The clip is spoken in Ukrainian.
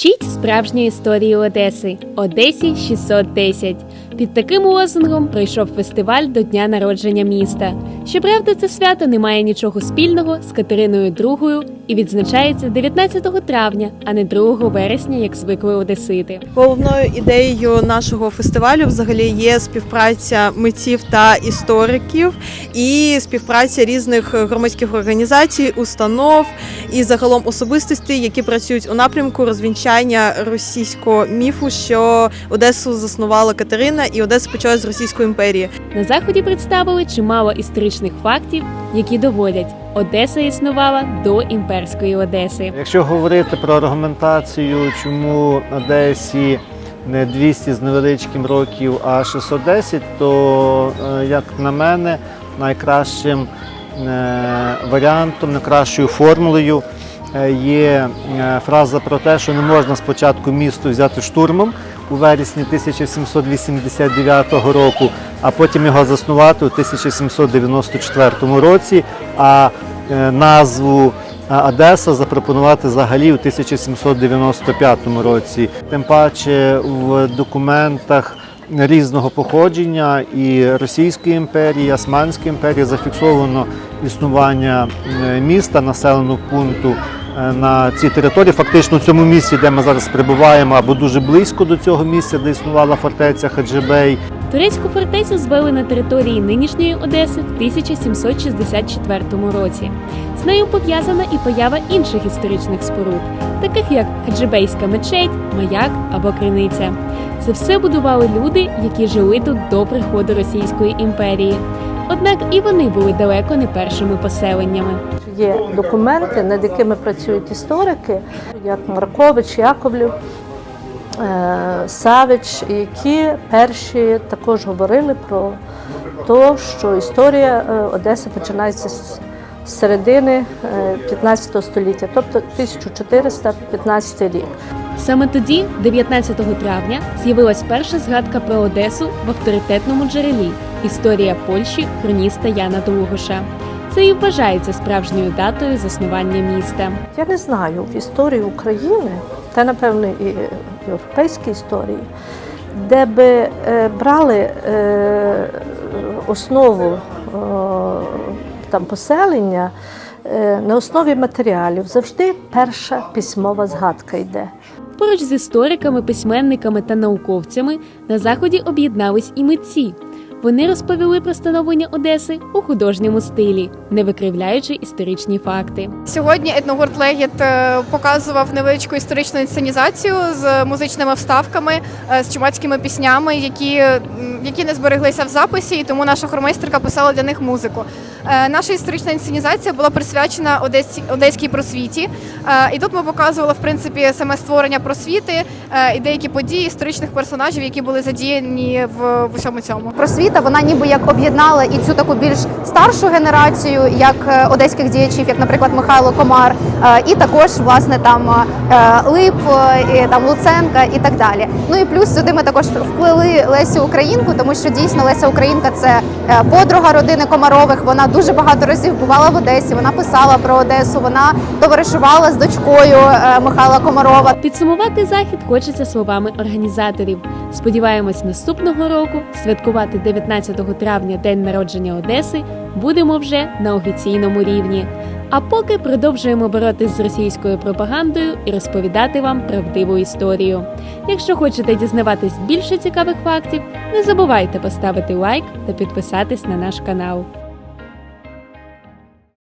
Вчіть справжньої історії Одеси Одесі 610. Під таким лозунгом пройшов фестиваль до дня народження міста. Щоправда, це свято не має нічого спільного з Катериною II і відзначається 19 травня, а не 2 вересня, як звикли одесити. Головною ідеєю нашого фестивалю взагалі є співпраця митців та істориків і співпраця різних громадських організацій, установ і загалом особистостей, які працюють у напрямку розвінчання російського міфу, що Одесу заснувала Катерина і Одеса почалась з Російської імперії. На заході представили чимало історичних фактів, які доводять, Одеса існувала до імперської Одеси. Якщо говорити про аргументацію, чому Одесі не 200 з невеличким років, а 610, то, е, як на мене, найкращим е, варіантом, найкращою формулою е, є фраза про те, що не можна спочатку місто взяти штурмом у вересні 1789 року, а потім його заснувати у 1794 році. А е, назву Одеса запропонувати взагалі у 1795 році. Тим паче в документах різного походження і Російської імперії, і Османської імперії зафіксовано існування е, міста, населеного пункту е, на цій території, фактично в цьому місці, де ми зараз перебуваємо, або дуже близько до цього місця, де існувала фортеця Хаджибей. Турецьку фортецю звели на території нинішньої Одеси в 1764 році. З нею пов'язана і поява інших історичних споруд, таких як Хаджибейська мечеть, маяк або криниця. Це все будували люди, які жили тут до приходу Російської імперії. Однак і вони були далеко не першими поселеннями. Є документи, над якими працюють історики, як Маркович, Яковлів, е, Савич, які перші також говорили про те, що історія е, Одеси починається з середини е, 15 століття, тобто 1415 рік. Саме тоді, 19 травня, з'явилась перша згадка про Одесу в авторитетному джерелі Історія Польщі хроніста Яна Долгоша. Це і вважається справжньою датою заснування міста. Я не знаю в історії України, та напевно і в європейській історії, де би е, брали е, основу е, там поселення на основі матеріалів. Завжди перша письмова згадка йде. Поруч з істориками, письменниками та науковцями на заході об'єднались і митці. Вони розповіли про становлення Одеси у художньому стилі, не викривляючи історичні факти. Сьогодні етногурт Легіт е, показував невеличку історичну інсценізацію з музичними вставками, е, з чумацькими піснями, які, які не збереглися в записі, і тому наша хормейстерка писала для них музику. Е, Наша історична інсценізація була присвячена Одесі, одеській просвіті. Е, І тут ми показували в принципі саме створення просвіти е, і деякі події історичних персонажів, які були задіяні в, в усьому цьому. просвіта, вона ніби як об'єднала і цю таку більш старшу генерацію, як одеських діячів, як, наприклад, Михайло Комар, і також власне там Лип, і, там Луценка і так далі. Ну і плюс сюди ми також вплели Лесю Українку, тому що дійсно Леся Українка це подруга родини Комарових. Вона дуже багато разів бувала в Одесі. Вона писала про Одесу. Вона товаришувала з дочкою е, Михайла Комарова. Підсумувати захід хочеться словами організаторів. Сподіваємось, наступного року святкувати 19 травня день народження Одеси будемо вже на офіційному рівні. А поки продовжуємо боротись з російською пропагандою і розповідати вам правдиву історію. Якщо хочете дізнаватись більше цікавих фактів, не забувайте поставити лайк та підписатись на наш канал.